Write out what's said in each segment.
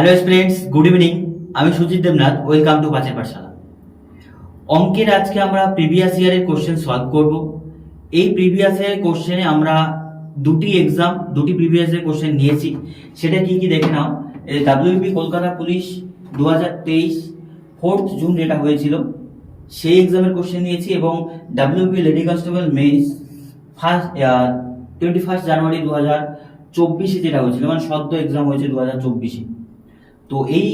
Hello students good evening আমি Sujit Debnath welcome to পাঁচের পাঠশালা অঙ্কের আজকে আমরা প্রিভিয়াস ইয়ারের কোশ্চেন সলভ করব। এই প্রিভিয়াস ইয়ারের কোশ্চেনে আমরা দুটি এক্সাম দুটি প্রিভিয়াস ইয়ারের কোশ্চেন নিয়েছি। সেটা কি কি দেখে নাও। ডাব্লিউপি কলকাতা পুলিশ দু হাজার তেইশ ফোর্থ জুন যেটা হয়েছিল, সেই এক্সামের কোশ্চেন নিয়েছি এবং WP lady constable mess first twenty first জানুয়ারি দু হাজার চব্বিশে যেটা হয়েছিল মানে সদ্য এক্সাম হয়েছে দু হাজার চব্বিশে। তো এই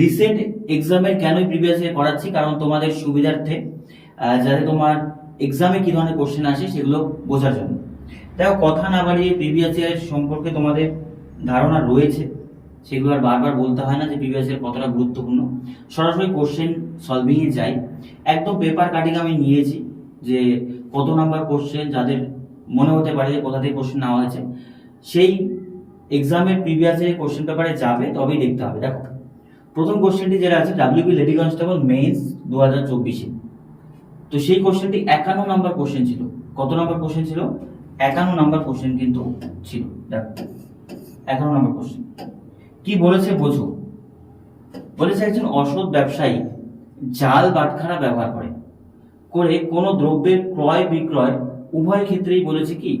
রিসেন্ট এক্সামের কেনই প্রিভিয়াস ইয়ার করাচ্ছি? কারণ তোমাদের সুবিধার্থে যাতে তোমার এক্সামে কি ধরনের কোশ্চেন আসে সেগুলো বোঝার জন্য। দেখো, কথা না বাড়িয়ে প্রিভিয়াস ইয়ার সম্পর্কে তোমাদের ধারণা রয়েছে। সেগুলো আর বারবার বলতে হয় না যে প্রিভিয়াস ইয়ার কতটা গুরুত্বপূর্ণ। সরাসরি কোশ্চেন সলভিংয়ে যাই। একদম পেপার কাটিং আমি নিয়েছি যে কত নাম্বার কোশ্চেন যাদের মনে হতে পারে যে কোথা থেকে কোশ্চেন নেওয়া হয়েছে। সেই এক্সামের প্রিভিয়াস ইয়ার কোশ্চেন পেপারে যাবে, তবেই দেখতে হবে, দেখো। প্রথম কোশ্চেনটি যেটা আছে ডাব্লিউপি লেডি কনস্টেবল মেন্স দু হাজার চব্বিশে। তো সেই কোশ্চেনটি একান্ন নাম্বার কোশ্চেন ছিল। কত নাম্বার কোশ্চেন ছিল? একান্ন নাম্বার কোশ্চেন কিন্তু ছিল, দেখো। একান্ন নাম্বার কোশ্চেন কি বলেছে বোঝো? বলেছে একজন অসৎ ব্যবসায়ী জাল বাটখারা ব্যবহার করে। করে কোনো দ্রব্যের ক্রয় বিক্রয় উভয় ক্ষেত্রেই বলেছে কি,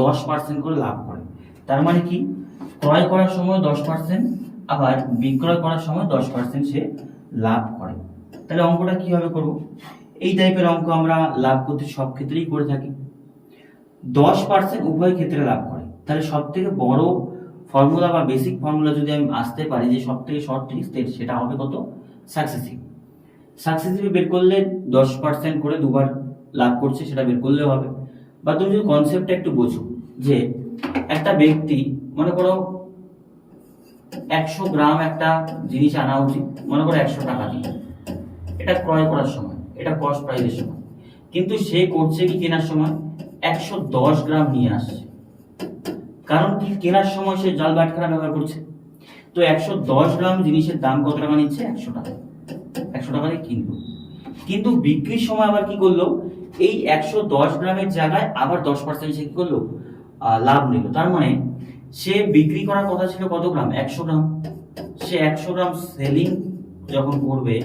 দশ পার্সেন্ট করে লাভ করে। তার মানে কি? ক্রয় করার সময় দশ পার্সেন্ট আবার বিক্রয় করার সময় দশ পার্সেন্ট সে লাভ করে। তাহলে অঙ্কটা কীভাবে করব? এই টাইপের অঙ্ক আমরা লাভ করতে সব ক্ষেত্রেই করে থাকি। দশ পার্সেন্ট উভয় ক্ষেত্রে লাভ করে। তাহলে সব থেকে বড় ফর্মুলা বা বেসিক ফর্মুলা যদি আমি আসতে পারি, যে সব থেকে শর্ট ট্রিক্স সেটা হবে কত? সাকসেসিভ সাকসেসিভ বের করলে দশ পার্সেন্ট করে দুবার লাভ করছে, সেটা বের করলেও হবে। বা তুমি যদি কনসেপ্টটা একটু বোঝো, যে একটা ব্যক্তি, মনে করো, একশো গ্রাম একটা জিনিস আনা উচিত, মনে করো একশো টাকা দিয়ে। এটা ক্রয় করার সময়, এটা কস্ট প্রাইজের সময়। কিন্তু সে করছে কি কেনার সময়? একশো দশ গ্রাম নিয়ে আসছে। কারণ কি? কেনার সময় সে জাল বাটখারা ব্যবহার করছে। তো একশো দশ গ্রাম জিনিসের দাম কত টাকা নিচ্ছে? একশো টাকা। একশো টাকা দিয়ে কিনলো। কিন্তু বিক্রির সময় আবার কি করল? এই একশো দশ গ্রামের জায়গায় আবার দশ পার্সেন্ট সে কি করল? লাভ নিল। তার মানে সে বিক্রি করার কথা ছিল কত গ্রাম? একশো গ্রাম। সে একশো গ্রাম সেলিং যখন করবে,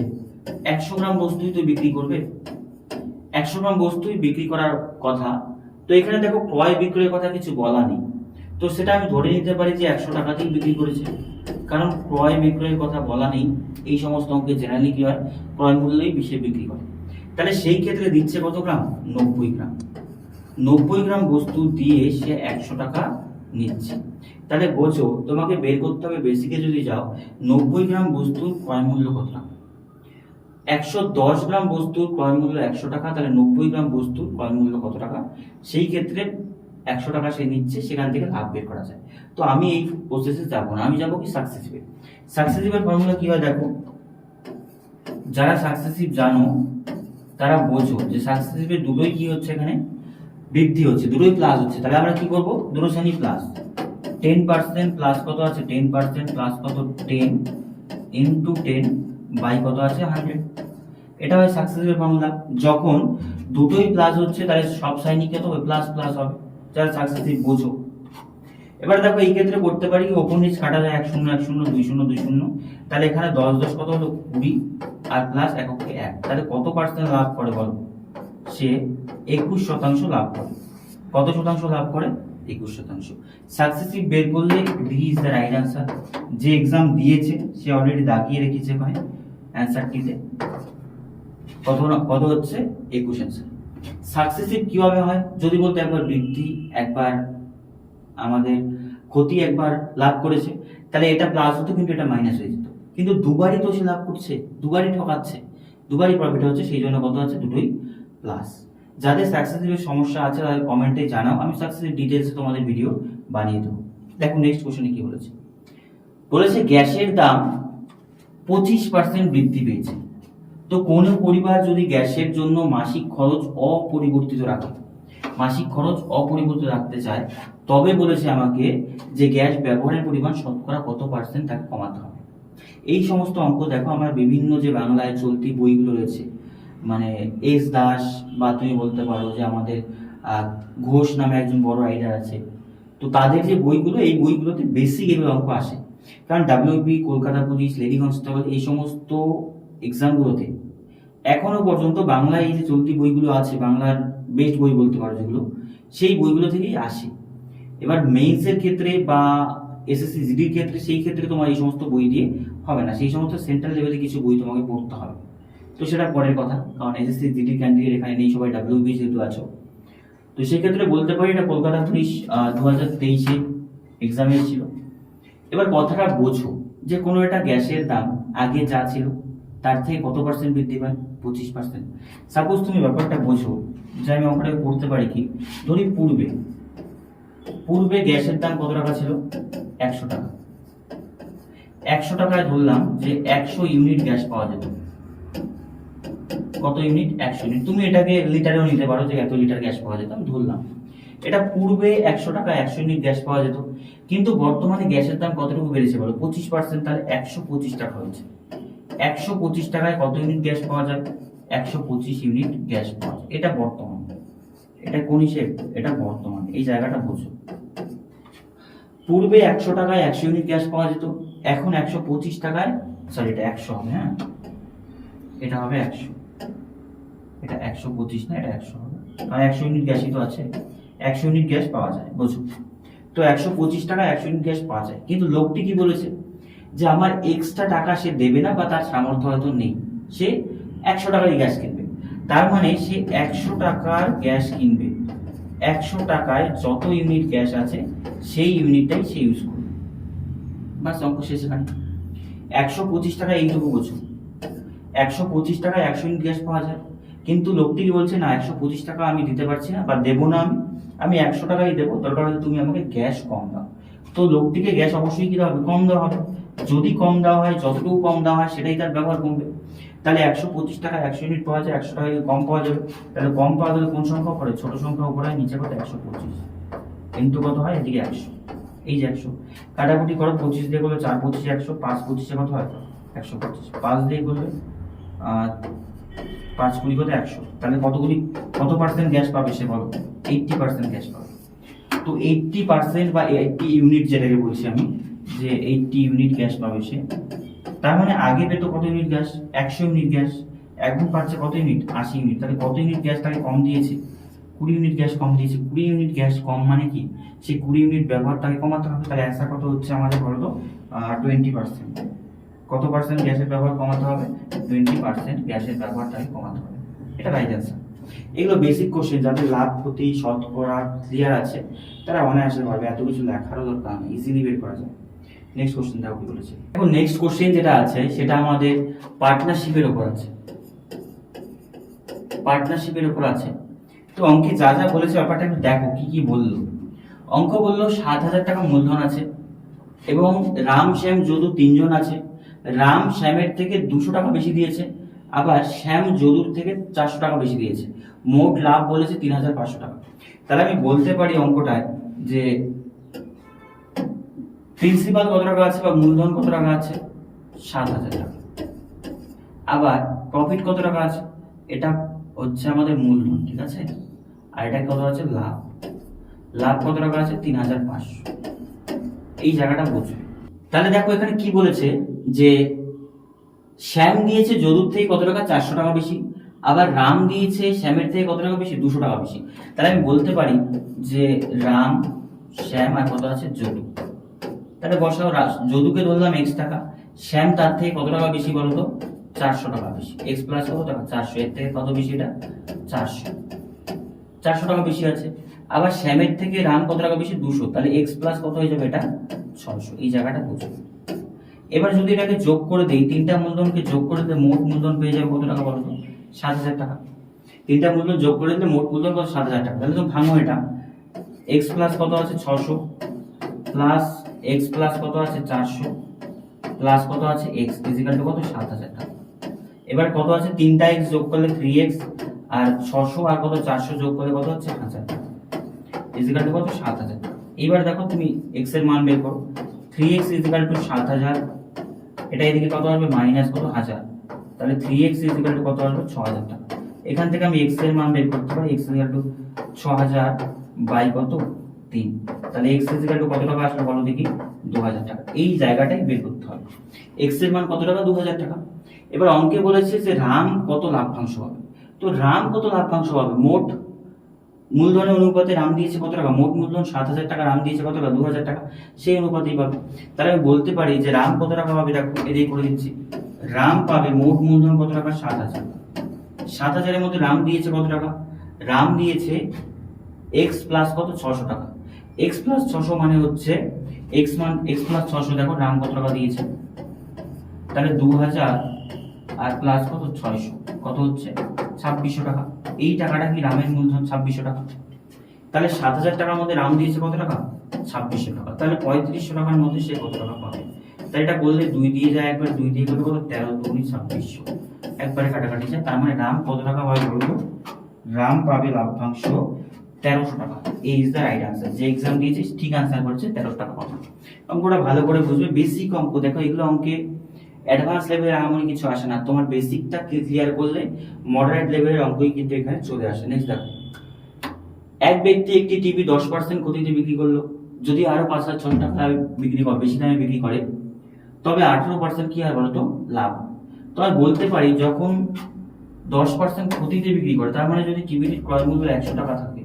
একশো গ্রাম বস্তুই তো বিক্রি করবে। একশো গ্রাম বস্তুই বিক্রি করার কথা। তো এখানে দেখো ক্রয় বিক্রয়ের কথা কিছু বলা নেই। তো সেটা আমি ধরে নিতে পারি যে একশো টাকাতেই বিক্রি করেছে। কারণ ক্রয় বিক্রয়ের কথা বলা নেই। এই সমস্ত অঙ্কে জেনারেলি কি হয়? ক্রয় মূল্যেই বেশি বিক্রি করে। তাহলে সেই ক্ষেত্রে দিচ্ছে কত গ্রাম? নব্বই গ্রাম। নব্বই গ্রাম বস্তু দিয়ে সে একশো টাকা নিচ্ছে। তাহলে বোঝো, তোমাকে বের করতে হবে বেসিকে যদি যাও, নব্বই গ্রাম বস্তুর ক্রয় মূল্য কত টাকা? একশো দশ গ্রাম বস্তুর ক্রয় মূল্য একশো টাকা, তাহলে নব্বই গ্রাম বস্তুর ক্রয় মূল্য কত টাকা? সেই ক্ষেত্রে একশো টাকা সে নিচ্ছে, সেখান থেকে লাভ বের করা যায়। তো আমি এই প্রসেসে যাব না, আমি যাব কি সাকসেসিভে সাকসেসিভের ফর্মুলা কি হয় দেখো? যারা সাকসেসিভ জানো, তারা বোঝো যে সাকসেসিভের দুটোই কি হচ্ছে এখানে? বৃদ্ধি হচ্ছে, দুটোই প্লাস হচ্ছে। তাহলে আমরা কি করব? দুটো শ্রেণি প্লাস টেন পার্সেন্ট প্লাস কত আছে? টেন পার্সেন্ট প্লাস কত? টেন ইন্টু টেন বাই কত আছে? হান্ড্রেড এটা হয় সাকসেসিভের ফর্মুলা যখন দুটোই প্লাস হচ্ছে, তাহলে সব সাইনই কত হবে? প্লাস প্লাস হবে। যারা সাকসেসিভ বোঝো। এবার দেখো, এই ক্ষেত্রে করতে পারি ওপর নিচ কাটা যায় এক শূন্য এক শূন্য, দুই শূন্য দুই শূন্য। তাহলে এখানে দশ দশ কত হলো? কুড়ি। আর প্লাস এককে এক। তাহলে কত পার্সেন্ট লাভ করে বলো? সে একুশ শতাংশ লাভ করে। কত শতাংশ লাভ করে? একুশ শতাংশ। সাকসেসিভ বের করলে D is the right answer যে এক্সাম দিয়েছে, সে অলরেডি দাগিয়ে রেখেছে ওখানে অ্যান্সারটিতে কত কত হচ্ছে? একুশ অ্যান্সার সাকসেসিভ কীভাবে হয়? যদি বলতে একবার বৃদ্ধি, একবার আমাদের ক্ষতি একবার লাভ করেছে, তাহলে এটা প্লাস হতো কিন্তু এটা মাইনাস হয়ে যেত। কিন্তু দুবারই তো সে লাভ করছে, দুবারই ঠকাচ্ছে। দুবারই প্রফিট হচ্ছে, সেই জন্য কত আছে? দুটোই প্লাস যাদের সাকসেসিভের সমস্যা আছে, তাদের কমেন্টে জানাও। আমি সাকসেসিভ ডিটেলসে তোমাদের ভিডিও বানিয়ে দেবো। দেখো নেক্সট কোশ্চেনে কি বলেছে? বলেছে, গ্যাসের দাম পঁচিশ পার্সেন্ট বৃদ্ধি পেয়েছে। তো কোনো পরিবার যদি গ্যাসের জন্য মাসিক খরচ অপরিবর্তিত রাখে, মাসিক খরচ অপরিবর্তিত রাখতে চায়, তবে বলেছে আমাকে যে গ্যাস ব্যবহারের পরিমাণ শতকরা কত পার্সেন্ট তাকে কমাতে হবে। এই সমস্ত অঙ্ক দেখো, আমরা বিভিন্ন যে বাংলায় চলতি বইগুলো রয়েছে মানে এস দাস বা তুমি বলতে পারো যে আমাদের ঘোষ নামে একজন বড় রাইডার আছে। তো তাদের যে বইগুলো, এই বইগুলোতে বেসিক এগুলো অঙ্ক আসে। কারণ WP Kolkata police lady constable এই সমস্ত এক্সামগুলোতে এখনও পর্যন্ত বাংলায় এই যে চলতি বইগুলো আছে, বাংলার বেস্ট বই বলতে পারো যেগুলো, সেই বইগুলো থেকেই আসে। এবার মেইনসের ক্ষেত্রে বা এসএসসি জিডির ক্ষেত্রে সেই ক্ষেত্রে তোমার এই সমস্ত বই দিয়ে হবে না। সেই সমস্ত সেন্ট্রাল লেভেলে কিছু বই তোমাকে পড়তে হবে। তো সেটা পরের কথা, কারণ এসএসসি জিডির ক্যান্ডিডেট এখানে নেই, সবাই ডাব্লিউ বি যেহেতু আছো। তো সেক্ষেত্রে বলতে পারি এটা কলকাতা পুলিশ দু হাজার তেইশে এক্সামে ছিল। এবার কথাটা বোঝো যে কোনো একটা গ্যাসের দাম আগে যা ছিল, তার থেকে কত পার্সেন্ট বৃদ্ধি পায়? পঁচিশ পার্সেন্ট সাপোজ তুমি ব্যাপারটা বোঝো, যে আমি অঙ্কটাকে করতে পারি কি? ধরি পূর্বে পূর্বে গ্যাসের দাম কত টাকা ছিল? একশো টাকা। একশো টাকায় ধরলাম যে একশো ইউনিট গ্যাস পাওয়া যেত। কত ইউনিট একশো ইউনিট তুমি এটাকে লিটারেও নিতে পারো যে এত লিটার গ্যাস পাওয়া যেত, আমি ধরলাম। এটা পূর্বে একশো টাকা, একশো ইউনিট গ্যাস পাওয়া যেত। কিন্তু বর্তমানে গ্যাসের দাম কতটুকু বেড়েছে বলো? পঁচিশ পার্সেন্ট তাহলে একশো পঁচিশ টাকা হয়েছে। একশো পঁচিশ টাকায় কত ইউনিট গ্যাস পাওয়া যায়? একশো পঁচিশ ইউনিট গ্যাস পাওয়া যায়। এটা বর্তমান। এটা কোন হিসেব? এটা বর্তমান। এই জায়গাটা বোঝো। পূর্বে একশো টাকায় একশো ইউনিট গ্যাস পাওয়া যেত। এখন একশো পঁচিশ টাকায় সরি এটা একশো হবে হ্যাঁ? এটা হবে একশো। এটা একশো পঁচিশ না, এটা একশো হবে। আর একশো ইউনিট গ্যাসই তো আছে। একশো ইউনিট গ্যাস পাওয়া যায় বুঝো তো একশো পঁচিশ টাকা একশো ইউনিট গ্যাস পাওয়া যায়। কিন্তু লোকটি কি বলেছে? যে আমার এক্সট্রা টাকা সে দেবে না বা তার সামর্থ্য হয়তো নেই। সে একশো টাকারই গ্যাস কিনবে। তার মানে সে একশো টাকার গ্যাস কিনবে। একশো টাকায় যত ইউনিট গ্যাস আছে, সেই ইউনিটটাই সে ইউজ করবে। বাস অঙ্ক শেষ এখানে। একশো পঁচিশ টাকা এইটুকু বোঝো। একশো পঁচিশ টাকায় একশো ইউনিট গ্যাস পাওয়া যায়। কিন্তু লোকটি কি বলছে, না, একশো পঁচিশ টাকা আমি দিতে পারছি না বা দেবো না আমি। আমি একশো টাকাই দেবো, দরকার হলে তুমি আমাকে গ্যাস কম দাও। তো লোকটিকে গ্যাস অবশ্যই কী হবে? কম দেওয়া হবে। যদি কম দেওয়া হয়, যতটুকু কম দেওয়া হয়, সেটাই তার ব্যবহার কমবে। তাহলে একশো পঁচিশ টাকা একশো ইউনিট পাওয়া যায়, একশো টাকা কম পাওয়া যাবে। তাহলে কম পাওয়া গেলে কোন সংখ্যা? পড়ে ছোট সংখ্যা উপরে, নিচে কত? একশো পঁচিশ। কিন্তু কত হয়? এদিকে একশো। এই যে একশো। কাটাকুটি করো, পঁচিশ দিয়ে করলে চার, পঁচিশে একশো, পাঁচ, পঁচিশে কত হয়? একশো পঁচিশ। পাঁচ দিয়ে করলে পাঁচ কুড়ি কত একশো। তাহলে কতগুলি কত পার্সেন্ট গ্যাস পাবে সে বলো? এইটটি পার্সেন্ট গ্যাস পাবে। তো এইটটি পার্সেন্ট বা এইটটি ইউনিট যেটাকে বলছি আমি, যে এইটটি ইউনিট গ্যাস পাবে সে, তার মানে আগে পেত কত ইউনিট গ্যাস একশো ইউনিট গ্যাস এখন পাচ্ছে কত ইউনিট আশি ইউনিট তাহলে কত ইউনিট গ্যাস তাকে কম দিয়েছে? কুড়ি ইউনিট গ্যাস কম দিয়েছে। কুড়ি ইউনিট গ্যাস কম মানে কি? সেই কুড়ি ইউনিট ব্যবহার তাকে কমাতে হবে। তাহলে অ্যান্সার কত হচ্ছে আমাদের বলতো টোয়েন্টি পার্সেন্ট কত পার্সেন্ট গ্যাসের ব্যবহার কমাতে হবে? টোয়েন্টি পার্সেন্ট গ্যাসের ব্যবহার তাকে কমাতে হবে। এটা রাইট অ্যান্সার এগুলো বেসিক কোশ্চেন যাদের লাভ, ক্ষতি শতকরা ক্লিয়ার আছে, তারা অনায়াসে পারবে, এত কিছু লেখারও দরকার নেই ইজিলি বের করা যায়। নেক্সট কোশ্চেন দেখো কি বলেছে। এখন নেক্সট কোশ্চেন যেটা আছে, সেটা আমাদের পার্টনারশিপের ওপর আছে। পার্টনারশিপের ওপর আছে। তো অঙ্কে যা যা বলেছে ব্যাপারটা একটু দেখো, কি কি বলল। অঙ্ক বলল সাত হাজার টাকা মূলধন আছে এবং রাম, শ্যাম, যদু তিনজন আছে। রাম শ্যামের থেকে দুশো টাকা বেশি দিয়েছে, আবার শ্যাম যদুর থেকে চারশো টাকা বেশি দিয়েছে। মোট লাভ বলেছে তিন হাজার পাঁচশো টাকা। তাহলে আমি বলতে পারি অঙ্কটায় যে প্রিন্সিপাল কত টাকা আছে বা মূলধন কত টাকা আছে? সাত হাজার টাকা। আবার প্রফিট কত টাকা আছে? এটা হচ্ছে আমাদের মূলধন, ঠিক আছে? আর এটা কত আছে? লাভ। লাভ কত টাকা আছে? তিন হাজার পাঁচশো। এই জায়গাটা বুঝবে তাহলে দেখো এখানে কি বলেছে? যে শ্যাম দিয়েছে যদুর থেকে কত টাকা? চারশো টাকা বেশি। আবার রাম দিয়েছে শ্যামের থেকে কত টাকা বেশি? দুশো টাকা বেশি। তাহলে আমি বলতে পারি যে রাম, শ্যাম আর কত আছে? যদু। তাহলে বসাও যদুকে ধরলাম এক্স টাকা। শ্যাম তার থেকে কত টাকা বেশি বলো তো? চারশো টাকা বেশি। এক্স প্লাস কত টাকা? চারশো। এর থেকে কত বেশি এটা? চারশো। চারশো টাকা বেশি আছে। আবার শ্যামের থেকে রাম কত টাকা বেশি? দুশো। তাহলে এক্স প্লাস কত হয়ে যাবে এটা? ছশো এই জায়গাটা বুঝো। এবার যদি এটাকে যোগ করে দেই, তিনটা মূলধনকে যোগ করে দিলে মোট মূলধন পেয়ে যাবে কত টাকা বলো তো? সাত হাজার টাকা। তিনটা মূলধন যোগ করে দিলে মোট মূলধন কত? সাত হাজার টাকা। তাহলে তুমি ভাঙো এটা। এক্স প্লাস কত আছে? ছশো। প্লাস এক্স প্লাস কত আছে? চারশো। প্লাস কত আছে? এক্স ইজিক্যাল টু কত? সাত হাজার টাকা। এবার কত আছে? তিনটা এক্স যোগ করলে থ্রি এক্স আর ছশো আর কত? চারশো যোগ করলে কত হচ্ছে? হাজার টাকা। ইজিক্যাল কত? সাত হাজার এবার দেখো তুমি এক্সের মান বের করো। থ্রি এক্স ইজিক্যাল টু সাত হাজার। এটা এদিকে কত আসবে? মাইনাস কত? হাজার। তাহলে থ্রি এক্স ইজিক্যাল টু কত আসবে? ছ হাজার টাকা। এখান থেকে আমি এক্সের মান বের করতে পারি। এক্স ইজিক্যাল টু ছ হাজার বাই কত? তিন। তাহলে এক্স ইজিক্যাল টু কত টাকা আসলে বলো দেখি? দু হাজার টাকা। এই জায়গাটাই বের করতে হবে। এক্সের মান কত টাকা? দু হাজার টাকা। এবার অঙ্কে বলেছে যে রাম কত লাভ্যাংশ হবে তো রাম কত লাভ্যাংশ হবে মোট মূলধনের অনুপাতে রাম দিয়েছে কত টাকা? মোট মূলধন সাত হাজার টাকা, রাম দিয়েছে কত টাকা? দু হাজার টাকা। সেই অনুপাতেই পাবে। তাহলে আমি বলতে পারি যে রাম কত টাকা পাবে? দেখো এটাই করে দিচ্ছি। রাম পাবে মোট মূলধন কত টাকা? সাত হাজার। সাত হাজারের মধ্যে রাম দিয়েছে কত টাকা? রাম দিয়েছে এক্স প্লাস কত? ছশো টাকা। এক্স প্লাস ছশো মানে হচ্ছে এক্স মান এক্স প্লাস ছশো, দেখো রাম কত টাকা দিয়েছে। তাহলে দু হাজার আর প্লাস কত? ছয়শো। কত হচ্ছে? ছাব্বিশশো টাকা। এই টাকাটা কি রামের মূলধন ছাব্বিশশো টাকা? তাহলে সাত হাজার টাকার মধ্যে রাম দিয়েছে কত টাকা? ছাব্বিশশো টাকা। তাহলে পঁয়ত্রিশশো টাকার মধ্যে সে কত টাকা পাবে? তাই এটা করলে দুই দিয়ে যায় একবার, দুই দিয়ে করলে কত? তেরো দুই ছাব্বিশশো। একবারে কাটাকাটি যায় তার মানে রাম কত টাকা পাবে বলব রাম পাবে লাভ্যাংশ তেরোশো টাকা। এই ইজ দ্য রাইট আনসার যে এক্সাম দিয়েছিস ঠিক আনসার করছে তেরোশো টাকা পাবে। অঙ্কটা ভালো করে বুঝবে। বেসিক অঙ্ক, দেখো এগুলো অঙ্কে অ্যাডভান্স লেভেলের এমন কিছু আসে না। তোমার বেসিকটা ক্লিয়ার করলে মডারেট লেভেলের অঙ্কই কিন্তু এখানে চলে আসে। নেক্সট দেখো। এক ব্যক্তি একটি টিভি দশ পার্সেন্ট ক্ষতিতে বিক্রি করল। যদি আরও পাঁচ হাজার ছশো টাকা বিক্রি করে, বেশি দামে বিক্রি করে, তবে আঠেরো পার্সেন্ট কি হয় বলতো? লাভ। তো আমি বলতে পারি যখন দশ পার্সেন্ট ক্ষতিতে বিক্রি করে, তার মানে যদি টিভিটির ক্রয় মূল্য একশো টাকা থাকে,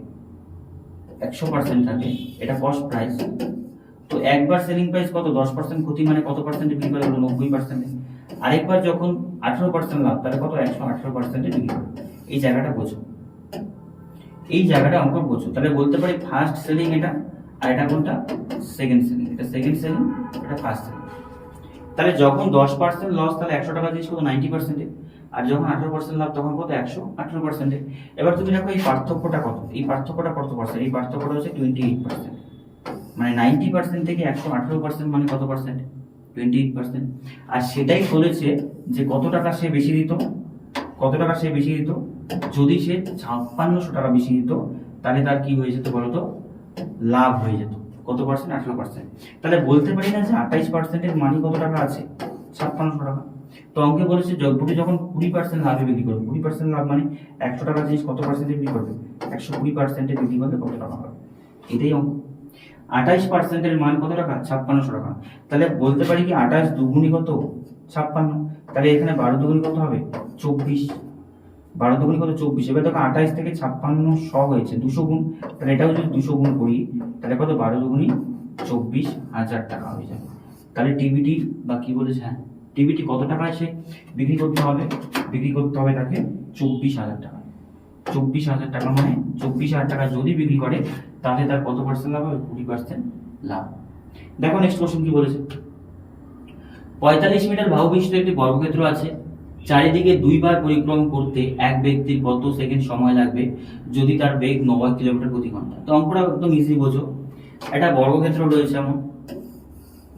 একশো পার্সেন্ট থাকে, এটা কস্ট প্রাইস তো একবার সেলিং প্রাইস কত? দশ পার্সেন্ট ক্ষতি মানে কত পার্সেন্টে বিক্রি করে? নব্বই পার্সেন্টে আরেকবার যখন আঠেরো পার্সেন্ট লাভ, তাহলে কত? একশো আঠেরো পার্সেন্টে বিক্রি করে। এই জায়গাটা বোঝো। এই জায়গাটা অঙ্ক বোঝো। তাহলে বলতে পারি ফার্স্ট সেলিং এটা, আর এটা কোনটা? সেকেন্ড সেলিং এটা সেকেন্ড সেলিং এটা ফার্স্ট সেলিং তাহলে যখন দশ পার্সেন্ট লস তাহলে একশো টাকা দিয়েছি কত? নাইনটি পার্সেন্টে আর যখন আঠারো পার্সেন্ট লাভ, তখন কত? একশো আঠারো পার্সেন্টে এবার তুমি দেখো এই পার্থক্যটা কত? এই পার্থক্যটা কত পার্সেন্ট এই পার্থক্যটা হচ্ছে টোয়েন্টি এইট পার্সেন্ট মানে নাইনটি পার্সেন্ট থেকে একশো আঠারো পার্সেন্ট মানে কত পার্সেন্ট টোয়েন্টি এইট পার্সেন্ট আর সেটাই বলেছে যে কত টাকা সে বেশি দিত? কত টাকা সে বেশি দিত? যদি সে ছাপ্পান্নশো টাকা বেশি দিত, তাহলে তার কি হয়ে যেত বলতো? লাভ হয়ে যেত। কত পার্সেন্ট আঠারো পার্সেন্ট তাহলে বলতে পারি না যে আঠাইশ পার্সেন্টের মানি কত টাকা আছে? ছাপ্পান্নশো টাকা। তো অঙ্কে বলেছে দ্রব্যটি যখন কুড়ি পার্সেন্ট লাভে বিক্রি করবে, কুড়ি পার্সেন্ট লাভ মানে একশো টাকা জিনিস কত পার্সেন্টে বিক্রি করবে? একশো কুড়ি পার্সেন্টে বিক্রি করলে কত টাকা হবে? এটাই অঙ্ক। আঠাইশ পার্সেন্টের মান কত টাকা? ছাপ্পান্নশো টাকা। তাহলে বলতে পারি কি আঠাশ দুগুণি কত? ছাপ্পান্ন। তাহলে এখানে বারো দুগুণি কত হবে? চব্বিশ। বারো দুগুণি কত? চব্বিশ। এবার দেখো আঠাইশ থেকে ছাপ্পান্ন শ হয়েছে, দুশো গুণ। তাহলে এটাও যদি দুশো গুণ করি, তাহলে কত? বারো দুগুণি চব্বিশ হাজার টাকা হয়ে যাবে। তাহলে টিভিটি বা কি বলেছে হ্যাঁ? টিভিটি কত টাকায় সে বিক্রি করতে হবে? বিক্রি করতে হবে তাকে চব্বিশ হাজার টাকা। চব্বিশ হাজার টাকা মানে চব্বিশ হাজার টাকা যদি বিক্রি করে, তাহলে তার কত পার্সেন্ট লাভ হবে? কুড়ি পার্সেন্ট লাভ। দেখো নেক্সট কোশ্চেন কি বলেছে? পঁয়তাল্লিশ মিটার বাহু বিশিষ্ট একটি বর্গক্ষেত্র আছে, চারিদিকে দুইবার পরিক্রম করতে এক ব্যক্তির কত সেকেন্ড সময় লাগবে যদি তার বেগ নব্বই কিলোমিটার প্রতি ঘণ্টা? তো অঙ্কটা একদম ইজি বোঝো। একটা বর্গক্ষেত্র রয়েছে এমন,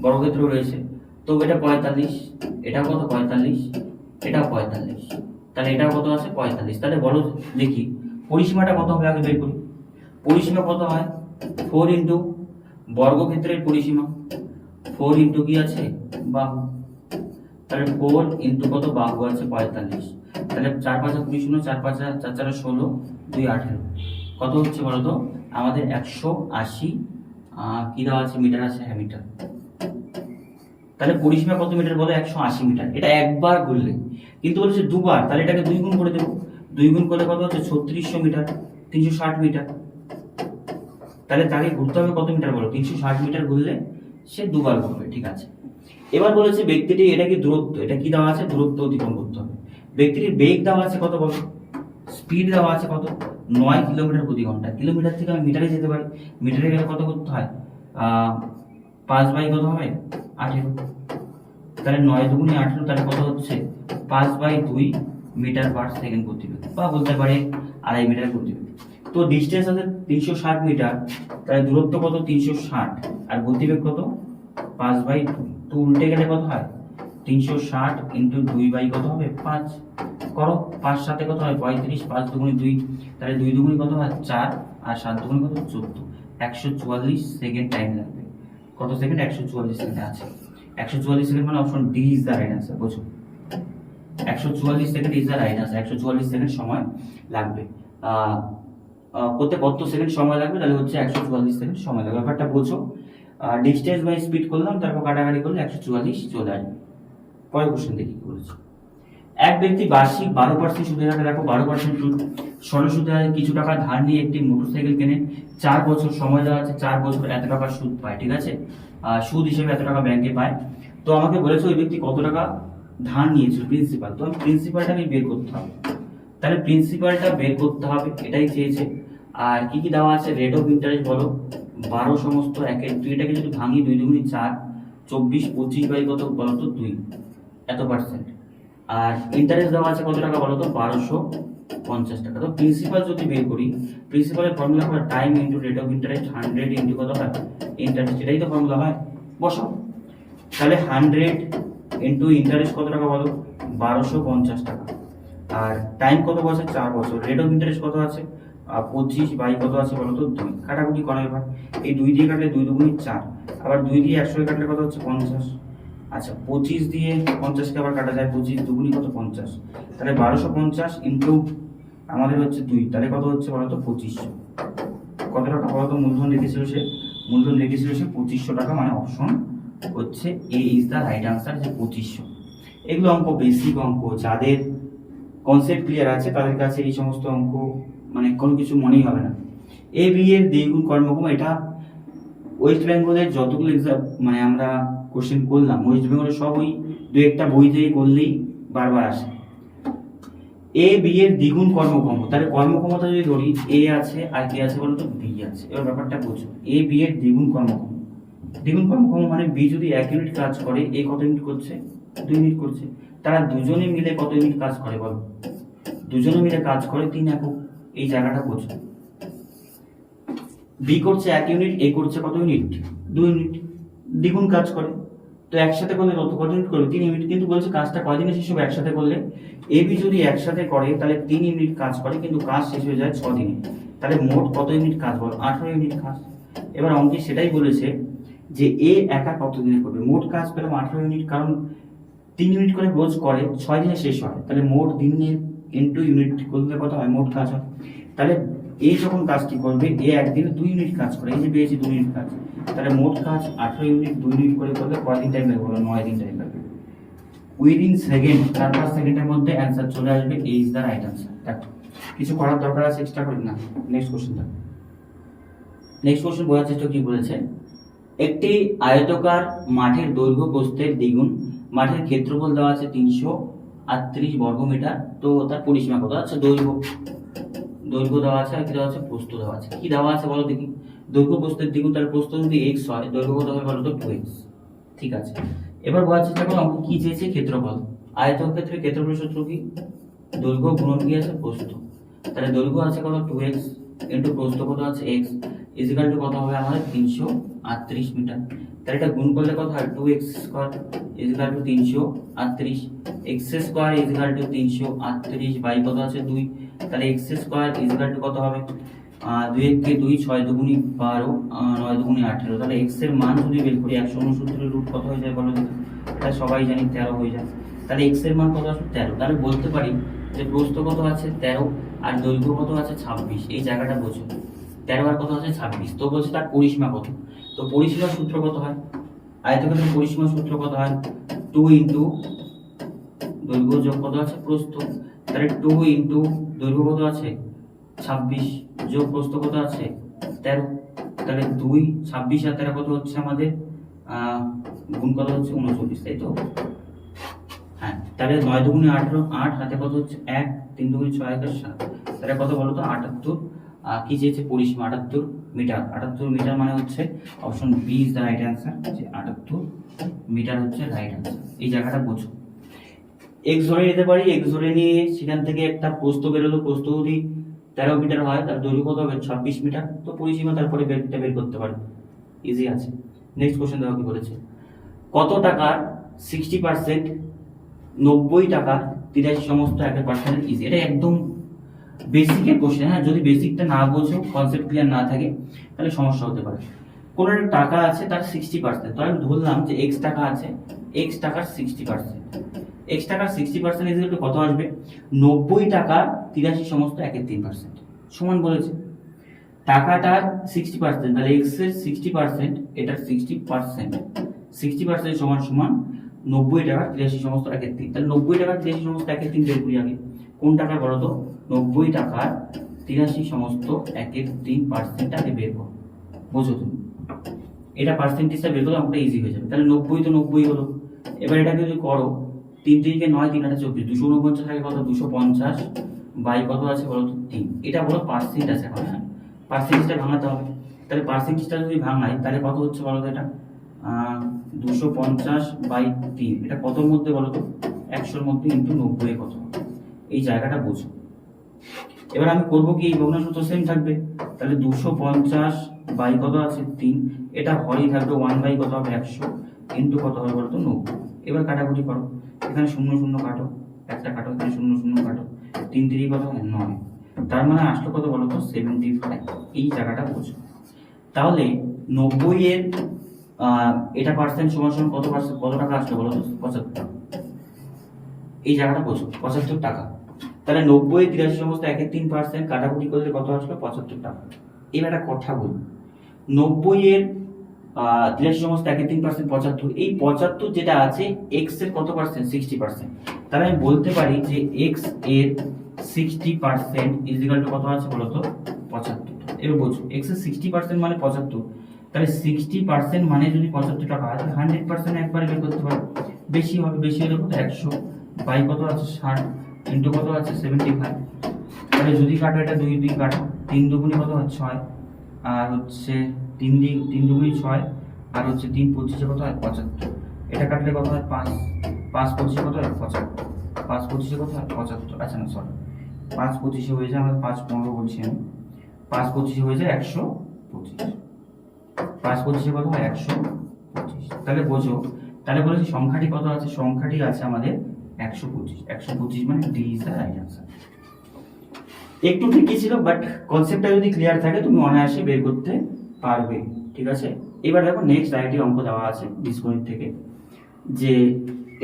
বর্গক্ষেত্র রয়েছে। তো এটা পঁয়তাল্লিশ, এটা কত? পঁয়তাল্লিশ, এটা পঁয়তাল্লিশ। তাহলে এটা কত আছে? পঁয়তাল্লিশ। তাহলে বলো, দেখি, পরিসীমাটা কত হবে আগে বের করি? পরিসীমা কত হয়? ফোর ইন্টু বর্গক্ষেত্রের পরিসীমা। ফোর ইন্টু কি আছে? বাহু। তাহলে ফোর ইন্টু কত? বাহু আছে পঁয়তাল্লিশ। তাহলে চার পাঁচা কুড়ি শূন্য, চার পাঁচা চার চারে ষোলো, দুই আঠেরো। কত হচ্ছে বলো তো? আমাদের একশো আশি কি দেওয়া আছে? মিটার আছে হ্যাঁ মিটার। তাহলে পরিসীমা কত মিটার বলো? একশো আশি মিটার। এটা একবার ঘুরলে কিন্তু বলেছে দুবার, তাহলে এটাকে দুই গুণ করে দেবো। দুই গুণ করলে কত হচ্ছে? ছত্রিশশো মিটার, তিনশো ষাট মিটার। তাহলে তাকে ঘুরতে হবে কত মিটার বলো? তিনশো ষাট মিটার ঘুরলে সে দুবার ঘুরবে, ঠিক আছে? এবার বলেছে ব্যক্তিটি, এটা কি দূরত্ব? এটা কি দেওয়া আছে? দূরত্ব অতিক্রম করতে হবে। ব্যক্তিটির বেগ দেওয়া আছে কত বলো? স্পিড দেওয়া আছে কত? নয় কিলোমিটার প্রতি ঘণ্টা। কিলোমিটার থেকে আমি মিটারে যেতে পারি। মিটারে গেলে কত করতে হয়? পাঁচ বাই কত হবে? আঠেরো। তাহলে নয় দুগুণে আঠেরো তাহলে কত হচ্ছে? পাঁচ বাই দুই মিটার পার সেকেন্ড গতিবেগ বা বলতে পারে আড়াই মিটার গতিবেগ তো ডিস্টেন্স আছে তিনশো ষাট মিটার, তাহলে দূরত্ব কত? তিনশো ষাট। আর গতিবেগ কত? পাঁচ বাই দুই। তো উল্টে গেলে কত হয়? তিনশো ষাট ইন্টু দুই বাই কত হবে? পাঁচ। করো, পাঁচ সাথে কত হয়? পঁয়ত্রিশ। পাঁচ দুগুণে দুই, তাহলে দুই দুগুণে কত হয়? চার। আর সাত দুগুণে কত? চোদ্দ। একশো চুয়াল্লিশ সেকেন্ড টাইম লাগবে। কত সেকেন্ড? একশো চুয়াল্লিশ সেকেন্ড আছে। একশো চুয়াল্লিশ সেকেন্ড মানে option D is the right answer বোঝো একশো চুয়াল্লিশ second is the right answer একশো চুয়াল্লিশ সেকেন্ড সময় লাগবে। করতে কত সেকেন্ড সময় লাগবে তাহলে হচ্ছে একশো চুয়াল্লিশ সেকেন্ড সময় লাগবে। ব্যাপারটা বোঝো ডিস্টেন্স বাই স্পিড করলাম, তারপর কাটাকাটি করলে একশো চুয়াল্লিশ চলে আসবে। পরের কোশ্চেন দেখি কি বলেছে। এক ব্যক্তি বার্ষিক বারো পার্সেন্ট সুদের হারে, দেখো বারো পার্সেন্ট সুদ সুদের হারে কিছু টাকা ধার নিয়ে একটি মোটরসাইকেল কেনে, চার বছর সময় দেওয়া আছে, চার বছর এত টাকা সুদ পায়, ঠিক আছে? সুদ হিসেবে এত টাকা ব্যাংকে পায়। তো আমাকে বলেছে ওই ব্যক্তি কত টাকা ধার নিয়েছিল প্রিন্সিপাল তো আমি প্রিন্সিপালটা আমি বের করতে হবে। তাহলে প্রিন্সিপালটা বের করতে হবে, এটাই চেয়েছে। আর কি কি দেওয়া আছে? রেট অফ ইন্টারেস্ট বলো। বারো সমস্ত একের তুই এটাকে যদি ভাঙি দুই দুগুণি চার, চব্বিশ, পঁচিশ বাই কত বলো তো দুই। এত পার্সেন্ট আর ইন্টারেস্ট দেওয়া আছে কত টাকা বলো তো বারোশো। পঞ্চাশ টাকা। তো প্রিন্সিপাল যদি বের করি প্রিন্সিপালের ফর্মুলা হয় time into rate of interest hundred into কত হয়? ইন্টারেস্ট এটাই তো ফর্মুলা হয়। বসাও তাহলে হান্ড্রেড ইন্টু ইন্টারেস্ট কত টাকা বলো? বারোশো পঞ্চাশ টাকা। আর টাইম কত বছর চার বছর। রেট অফ ইন্টারেস্ট কত আছে? পঁচিশ বাই কত আছে বলো তো? দুই। কাটাকুটি করা এবার। এই দুই দিয়ে কাটলে দুই দুগুণি চার। আবার দুই দিয়ে একশো কাটলে কত হচ্ছে? পঞ্চাশ। আচ্ছা পঁচিশ দিয়ে পঞ্চাশকে আবার কাটা যায়? পঁচিশ দুগুণি কত? পঞ্চাশ। তাহলে বারোশো পঞ্চাশ ইন্টু আমাদের হচ্ছে দুই। তাহলে কত হচ্ছে বলো তো পঁচিশশো। কত টাকা বলো তো মূলধন রেখেছিল সে মূলধন রেখেছিল সে পঁচিশশো টাকা মানে অপশন হচ্ছে A is the right answer যে পঁচিশশো। এগুলো অঙ্ক বেসিক অঙ্ক, যাদের কনসেপ্ট ক্লিয়ার আছে, তাদের কাছে এই সমস্ত অঙ্ক মানে কোনো কিছু মনেই হবে না। এ বি এর দ্বিগুণ কর্মক্ষম এটা ওয়েস্ট বেঙ্গলের যতগুলো এক্সাম মানে আমরা কোশ্চেন করলাম ওয়েস্ট বেঙ্গলের সব ওই দু একটা বই থেকে করলেই বারবার আসে। এ বি এর দ্বিগুণ কর্মক্ষম তাহলে কর্মক্ষমতা যদি ধরি এ আছে আর কি আছে বলতো বি আছে। এবার ব্যাপারটা বুঝো। এ বি এর দ্বিগুণ কর্মক্ষম দ্বিগুণ কর্মক্ষম মানে বি যদি এক ইউনিট কাজ করে এ কত ইউনিট করছে? দুই ইউনিট করছে। তারা দুজনে মিলে কত ইউনিট কাজ করে বলো? দুজনে মিলে কাজ করে তিন একক। এই জায়গাটা বোঝো। বি করছে এক ইউনিট এ করছে কত ইউনিট দুই ইউনিট দ্বিগুণ কাজ করে। তো একসাথে করলে কত ইউনিট করবে। তিন ইউনিট কিন্তু বলছে কাজটা কয়দিনে শেষ হবে একসাথে করলে? এ বি যদি একসাথে করে, তাহলে তিন ইউনিট কাজ করে, কিন্তু কাজ শেষ হয়ে যায় ছ দিনে। তাহলে মোট কত ইউনিট কাজ বলো? আঠারো ইউনিট কাজ। এবার অঙ্কে সেটাই বলেছে যে এ একা কত দিনে করবে? মোট কাজ পেলাম আঠারো ইউনিট কারণ তিন ইউনিট করে রোজ করে, ছয় দিনে শেষ হয়। তাহলে মোট দিনে ইন্টু ইউনিট করলে কত হয়? মোট কাজ হয়। তাহলে এ যখন কাজটি করবে, এ একদিনে দুই ইউনিট কাজ করে, এই যে পেয়েছি দুই ইউনিট কাজ। তাহলে মোট কাজ আঠারো ইউনিট দুই ইউনিট করে করলে কয়দিন টাইম লাগবে বলো? নয় দিন টাইম লাগবে। উইদিন সেকেন্ড চার পাঁচ সেকেন্ডের মধ্যে অ্যান্সার চলে আসবে এই ইজ দ্য রাইট অ্যান্সার দেখো, কিছু করার দরকার আছে এক্সট্রা করে না। নেক্সট কোশ্চেনটা নেক্সট কোশ্চেন বোঝার চেষ্টা কি বলেছে? একটি আয়তকার মাঠের দৈর্ঘ্য প্রস্থের দ্বিগুণ, মাঠের ক্ষেত্রফল দেওয়া আছে তিনশো আটত্রিশ বর্গমিটার, তো তার পরিসীমা কত? আছে দৈর্ঘ্য। দৈর্ঘ্য দেওয়া আছে আর কি দেওয়া আছে, প্রস্থ দেওয়া আছে। কি দেওয়া আছে বলো দেখি। দৈর্ঘ্য প্রস্থের তার প্রস্থ যদি এক্স হয়, দৈর্ঘ্য কত হবে বলো তো টু এক্স ঠিক আছে। এবার বোঝার চেষ্টা করো অঙ্ক কি চেয়েছে ক্ষেত্রফল। আয়তন ক্ষেত্রে ক্ষেত্রফল সূত্র কি? দৈর্ঘ্য গুণন কি আছে? প্রস্থ। তাহলে দৈর্ঘ্য আছে কত? টু এক্স ইন্টু প্রস্থ কত আছে? এক্স ইজিক্যাল টু কত হবে আমাদের? তিনশো আটত্রিশ মিটার। তাহলে এটা গুণ করলে কত হয়? Two X square equal to তিনশো আটত্রিশ। এক্স স্কোয়ার ইজিক্যাল টু তিনশো আটত্রিশ। বাই কত আছে? দুই। তাহলে এক্স স্কোয়ার ইজিক্যাল টু কত হবে? দুই এককে দুই, ছয় দুগুণি বারো নয় দুগুণি আঠেরো। তাহলে এক্সের মান যদি বের করি, একশো উনসত্তরের রুট কত হয়ে যায় বলো এটা সবাই জানি, তেরো হয়ে যায়। তাহলে এক্সের মান কত আসবে? তেরো। তাহলে বলতে পারি যে প্রস্থ কত আছে? তেরো। আর দৈর্ঘ্য কত আছে? ছাব্বিশ। এই জায়গাটা বোঝো। তেরো আর কত আছে? ছাব্বিশ। তো বলছে তার পরিসীমা কত? তো পরিসীমার সূত্র কত হয়? আয়তক্ষেত্রের পরিসীমার সূত্র কত হয়? টু ইন্টু দৈর্ঘ্য যোগ কত আছে? প্রস্থ। তাহলে টু ইন্টু দৈর্ঘ্য কত আছে? ছাব্বিশ। যোগ প্রস্থ কত আছে? তেরো। তাহলে দুই, ছাব্বিশ আর তেরো কত হচ্ছে আমাদের? গুণ কত হচ্ছে? উনচল্লিশ, তাই তো? হ্যাঁ তাহলে নয় দুগুণে আঠেরো, আট হাতে কত হচ্ছে? এক, তিন দুগুণে ছয় একের সাত। তাহলে কত বলো তো আটাত্তর কি চেয়েছে? পরিসীমা, আটাত্তর মিটার। আটাত্তর মিটার মানে হচ্ছে option B is the right answer যে আটাত্তর মিটার হচ্ছে রাইট অ্যান্সার এই জায়গাটা বোঝো। এক্স ধরে নিতে পারি এক্স ধরে নিয়ে সেখান থেকে একটা প্রস্থ বেরোলো, প্রস্থ যদি তেরো মিটার হয়, তার দৈর্ঘ্য কত হবে? ছাব্বিশ মিটার। তো পরিসীমা তারপরে বেরটা বের করতে পারে। ইজি আছে। নেক্সট কোশ্চেন দেখো কি বলেছে। কত টাকার সিক্সটি পার্সেন্ট নব্বই টাকা তিরাশি সমস্ত একটা পার্সেন্ট ইজি এটা একদম বেসিকের কোশ্চেন হ্যাঁ যদি বেসিকটা না বোঝো কনসেপ্ট ক্লিয়ার না থাকে, তাহলে সমস্যা হতে পারে। কোনো একটা টাকা আছে তার সিক্সটি পার্সেন্ট তো আমি ধরলাম যে এক্স টাকা আছে এক্স টাকার সিক্সটি পার্সেন্ট এক্স টাকার সিক্সটি পার্সেন্ট ইজিক্যাল কত আসবে? নব্বই টাকা তিরাশি সমস্ত একের তিন পার্সেন্ট সমান বলেছে। টাকাটার সিক্সটি পার্সেন্ট তাহলে এক্সের সিক্সটি পার্সেন্ট এটার সিক্সটি পার্সেন্ট সিক্সটি পার্সেন্ট সমান সমান নব্বই টাকা তিরাশি সমস্ত একের তিন। তাহলে নব্বই টাকার তিরাশি সমস্ত একের তিন বের করি আগে। কোন টাকার বলো তো? নব্বই টাকার তিরাশি সমস্ত একের তিন পার্সেন্ট আগে বের করো। বোঝো তুমি? এটা পার্সেন্টেজটা বের করলে আমাকে ইজি হয়ে যাবে। তাহলে নব্বই তো নব্বই হলো। এবার এটাকে যদি করো তিন তিনকে নয়, তিন আটা চব্বিশ। দুশো উনপঞ্চাশ থাকে কত? দুশো পঞ্চাশ। বাই কত আছে বলো তো? তিন। এটা বলো পার্সেন্ট আছে এখন হ্যাঁ? পার্সেন্টেজটা ভাঙাতে হবে। তাহলে পার্সেন্টেজটা যদি ভাঙাই, তাহলে কত হচ্ছে বলো তো এটা? দুশো পঞ্চাশ বাই তিন। এটা কতর মধ্যে বলো তো? একশোর মধ্যে ইন্টু নব্বই কত? এই জায়গাটা বোঝো। এবার আমি করব কি? এই ভগ্নাংশ তো সেম থাকবে। তাহলে দুশো পঞ্চাশ বাই কত আছে? তিন। এটা হরই থাকবে ওয়ান বাই কত হবে? একশো। ইন্টু কত হবে বলতো নব্বই। এবার কাটাকুটি করো। এখানে শূন্য শূন্য কাটো, একটা কাটো এখানে শূন্য শূন্য কাটো, তিন তিরি কত নয়। তার মানে আসলো কত বলো তো? সেভেন্টি ফাইভ এই জায়গাটা বোঝো। তাহলে নব্বই এর এটা পার্সেন্ট সমান সমান কত পার্সেন্ট কত টাকা আসলো বলো তো? পঁচাত্তর। এই জায়গাটা বোঝো, পঁচাত্তর টাকা। তাহলে নব্বই তিরাশি সমস্ত এক তিন পার্সেন্ট কাটাকুটি করলে কত আসলো? পঁচাত্তর টাকা। এবার একটা কথা বলি। নব্বই এর তিরাশি সমস্ত একের তিন পার্সেন্ট পঁচাত্তর। এই পঁচাত্তর যেটা আছে এক্সের কত পার্সেন্ট সিক্সটি পার্সেন্ট তাহলে আমি বলতে পারি যে এক্সের সিক্সটি পার্সেন্ট ইজিক্যাল টু কত আছে বলতো? পঁচাত্তর। এবার বোঝো এক্সের সিক্সটি পার্সেন্ট মানে পঁচাত্তর। তাহলে সিক্সটি পার্সেন্ট মানে যদি পঁচাত্তর টাকা হয় হান্ড্রেড পার্সেন্ট একবারে বের করতে পারো। বেশি হবে, বেশি হলে কত? একশো। বাই কত আছে? ষাট। ইন্টু কত আছে? সেভেন্টি ফাইভ তাহলে যদি কাটো এটা দুই দুই কাটো, তিন দুগুনি কত হয়? ছয়। আর হচ্ছে তিন দিন, তিন দুগুনি ছয়, আর হচ্ছে তিন পঁচিশে কত হয়? পঁচাত্তর। এটা কাটলে কত হয়? পাঁচ পাঁচ পঁচিশে কত হয়? পঁচাত্তর। পাঁচ পঁচিশে কত হয়? পঁচাত্তর। আচ্ছা না সরি পাঁচ পঁচিশে হয়ে যায় আমাদের পাঁচ পনেরো বলছি আমি। পাঁচ পঁচিশে হয়ে যায় একশো পঁচিশ। পাঁচ পঁচিশে কত হয়? একশো পঁচিশ। তাহলে বোঝো। তাহলে বলেছি সংখ্যাটি কত আছে? সংখ্যাটি আছে আমাদের একশো পঁচিশ। একশো পঁচিশ মানে D is the right answer একটু ঠিকই ছিল বাট কনসেপ্টটা যদি ক্লিয়ার থাকে, তুমি অনায়াসে বের করতে পারবে, ঠিক আছে? এবার দেখো নেক্সট আরেকটি অঙ্ক দেওয়া আছে বীজগণিত থেকে, যে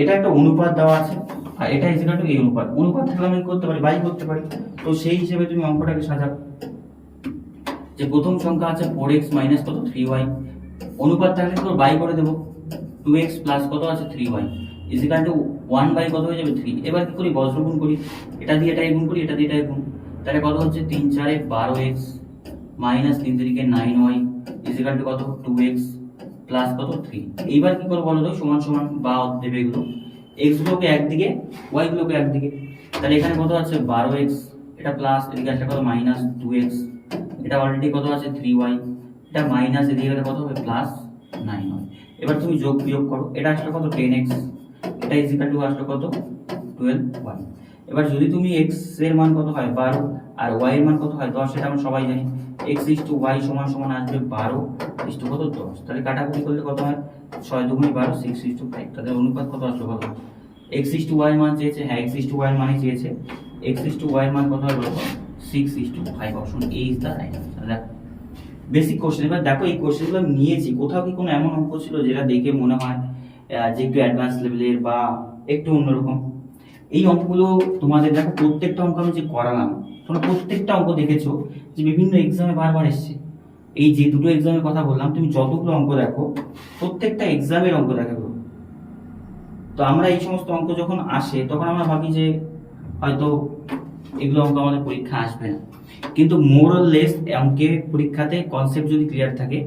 এটা একটা অনুপাত দেওয়া আছে, আর এটা ইজিকাল টু এই অনুপাত। অনুপাত থাকলে আমি করতে পারি বাই করতে পারি। তো সেই হিসেবে তুমি অঙ্কটাকে সাজাও। যে প্রথম সংখ্যা আছে ফোর এক্স মাইনাস কত? থ্রি ওয়াই অনুপাত থাকলে তো বাই করে দেবো। টু এক্স প্লাস কত আছে? Three Y equal to one by কত হয়ে যাবে? থ্রি এবার কি করি? বজ্র গুণ করি। এটা দিয়ে এটাই গুণ করি, এটা দিয়ে এটাই গুণ তাহলে কত হচ্ছে? তিন চারে বারো এক্স মাইনাস তিন তিরিকে নাইন ওয়াই ইজিকাল টু কত? টু এক্স প্লাস কত? থ্রি এইবার কি করব বলো তো? সমান সমান বা দেবে এগুলো। এক্স গুলোকে একদিকে ওয়াই গুলোকে একদিকে। তাহলে এখানে কত আছে? বারো এক্স এটা প্লাস এদিকে আছে কত? মাইনাস টু এক্স এটা অলরেডি কত আছে? থ্রি ওয়াই এটা মাইনাস এদিকে গেলে কত হবে? প্লাস নাইন ওয়াই এবার তুমি যোগ বিয়োগ করো। এটা আসলে কত? টেন এক্স এটা ইজিকাল টু আসলে কত? টুয়েলভ ওয়াই এবার যদি তুমি এক্সের মান কত হয় বারো আর ওয়াই এর মান কত হয় দশ, এটা আমরা সবাই জানি। এক্স ইস টু ওয়াই সমান সমান আসবে বারো ইস টু কত দশ? তাহলে কাটাকুটি করলে কত হয়? ছয় দুগুণি বারো সিক্স ইস টু ফাইভ তাদের অনুপাত কত আসবে কত এক্স ইস টু ওয়াই মান চেয়েছে হ্যাঁ এক্স ইস টু ওয়াই মানে চেয়েছে। এক্স ইস টু ওয়াই মান কত হয় বলো? Six is to five option A is the right answer basic question এবার দেখো এই কোশ্চেনগুলো নিয়েছি। কোথাও কি কোনো এমন অঙ্ক ছিল যেটা দেখে মনে হয় যে একটু অ্যাডভান্স লেভেলের বা একটু অন্যরকম? এই অঙ্কগুলো তোমাদের দেখো প্রত্যেকটা অঙ্ক আমি যে করালাম, তোমরা প্রত্যেকটা অঙ্ক দেখেছ যে বিভিন্ন এক্সামে বারবার এসছে। এই যে দুটো এক্সামের কথা বললাম, তুমি যতগুলো অঙ্ক দেখো, প্রত্যেকটা এক্সামের অঙ্ক দেখো। তো আমরা এই সমস্ত অঙ্ক যখন আসে, তখন আমরা ভাবি যে হয়তো এগুলো অঙ্ক আমাদের পরীক্ষা আসবে না। কিন্তু মোরাল লেস অঙ্কে পরীক্ষাতে কনসেপ্ট যদি ক্লিয়ার থাকে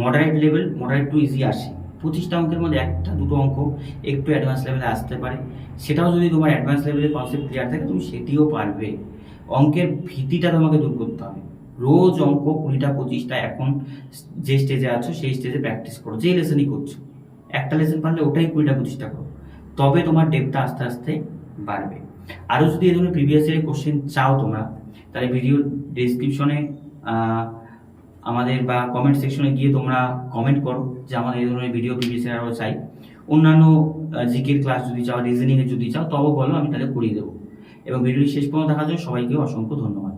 moderate level moderate to easy আসে। পঁচিশটা অঙ্কের মধ্যে একটা, দুটো অঙ্ক একটু অ্যাডভান্স লেভেলে আসতে পারে। সেটাও যদি তোমার অ্যাডভান্স লেভেলের কনসেপ্ট ক্লিয়ার থাকে, তুমি সেটিও পারবে। অঙ্কের ভীতিটা তোমাকে দূর করতে হবে। রোজ অঙ্ক কুড়িটা, পঁচিশটা এখন যে স্টেজে আছো, সেই স্টেজে প্র্যাকটিস করো। যেই লেসনই করছ, একটা লেসন পারলে ওটাই কুড়িটা, পঁচিশটা করো। তবে তোমার ডেপটা আস্তে আস্তে বাড়বে। আরও যদি এই ধরনের প্রিভিয়াস ইয়ারের কোশ্চেন চাও তোমরা, তাহলে ভিডিও ডিসক্রিপশনে আমাদের বা কমেন্ট সেকশনে গিয়ে তোমরা কমেন্ট করো যে আমাদের এই ধরনের ভিডিও প্রিভিয়াস আরও চাই। অন্যান্য জিকের ক্লাস যদি চাও রিজনিংয়ে যদি চাও তবে বলো, আমি তাহলে করিয়ে দেবো। এবং ভিডিওটি শেষ পর্যন্ত দেখার জন্য সবাইকে অসংখ্য ধন্যবাদ।